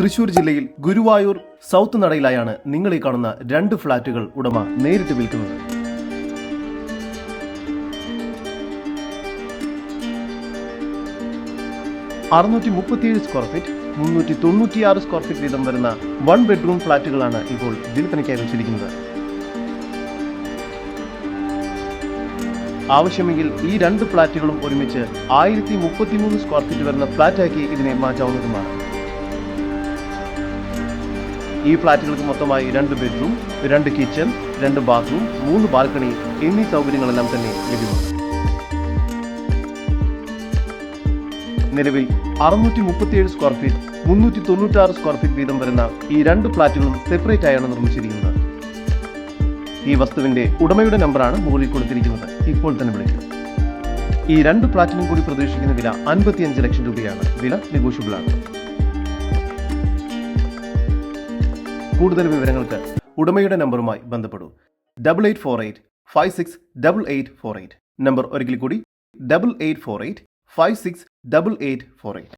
തൃശൂർ ജില്ലയിൽ ഗുരുവായൂർ സൗത്ത് നടയിലായാണ് നിങ്ങൾ ഈ കാണുന്ന രണ്ട് ഫ്ളാറ്റുകൾ ഉടമ നേരിട്ട് വിൽക്കുന്നത്. അറുന്നൂറ്റി മുപ്പത്തിയേഴ് സ്ക്വയർ ഫീറ്റ് മുന്നൂറ്റി തൊണ്ണൂറ്റിയാറ് സ്ക്വയർ ഫീറ്റ് വീതം വരുന്ന വൺ ബെഡ്റൂം ഫ്ളാറ്റുകളാണ് ഇപ്പോൾ വിൽപ്പനയ്ക്കായി വെച്ചിരിക്കുന്നത്. ആവശ്യമെങ്കിൽ ഈ രണ്ട് ഫ്ളാറ്റുകളും ഒരുമിച്ച് ആയിരത്തി മുപ്പത്തിമൂന്ന് സ്ക്വയർ ഫീറ്റ് വരുന്ന ഫ്ളാറ്റാക്കി ഇതിനെ മാറ്റാവുന്നതുമാണ്. ഈ ഫ്ലാറ്റുകൾക്ക് മൊത്തമായി രണ്ട് ബെഡ്റൂം രണ്ട് കിച്ചൺ രണ്ട് ബാത്റൂം മൂന്ന് ബാൽക്കണി എന്നീ സൗകര്യങ്ങളെല്ലാം തന്നെ ലഭ്യമാണ്. നിലവിൽ അറുന്നൂറ്റി മുപ്പത്തിയേഴ് സ്ക്വയർ ഫീറ്റ് മുന്നൂറ്റി തൊണ്ണൂറ്റാറ് സ്ക്വയർ ഫീറ്റ് വീതം വരുന്ന ഈ രണ്ട് ഫ്ലാറ്റുകളും സെപ്പറേറ്റ് ആയാണ് നിർമ്മിച്ചിരിക്കുന്നത്. ഈ വസ്തുവിന്റെ ഉടമയുടെ നമ്പറാണ് മുകളിൽ കൊടുത്തിരിക്കുന്നത്. ഇപ്പോൾ തന്നെ വിളിക്കുന്നത് ഈ രണ്ട് ഫ്ളാറ്റിനും കൂടി പ്രതീക്ഷിക്കുന്ന വില അൻപത്തിയഞ്ച് ലക്ഷം രൂപയാണ്. വില നെഗോഷ്യബിൾ കൂടുതൽ വിവരങ്ങൾക്ക് ഉടമയുടെ നമ്പറുമായി ബന്ധപ്പെടൂ. Double eight four eight five six double eight four eight number ഒരിക്കൽ കൂടി. Double eight four eight five six double eight four eight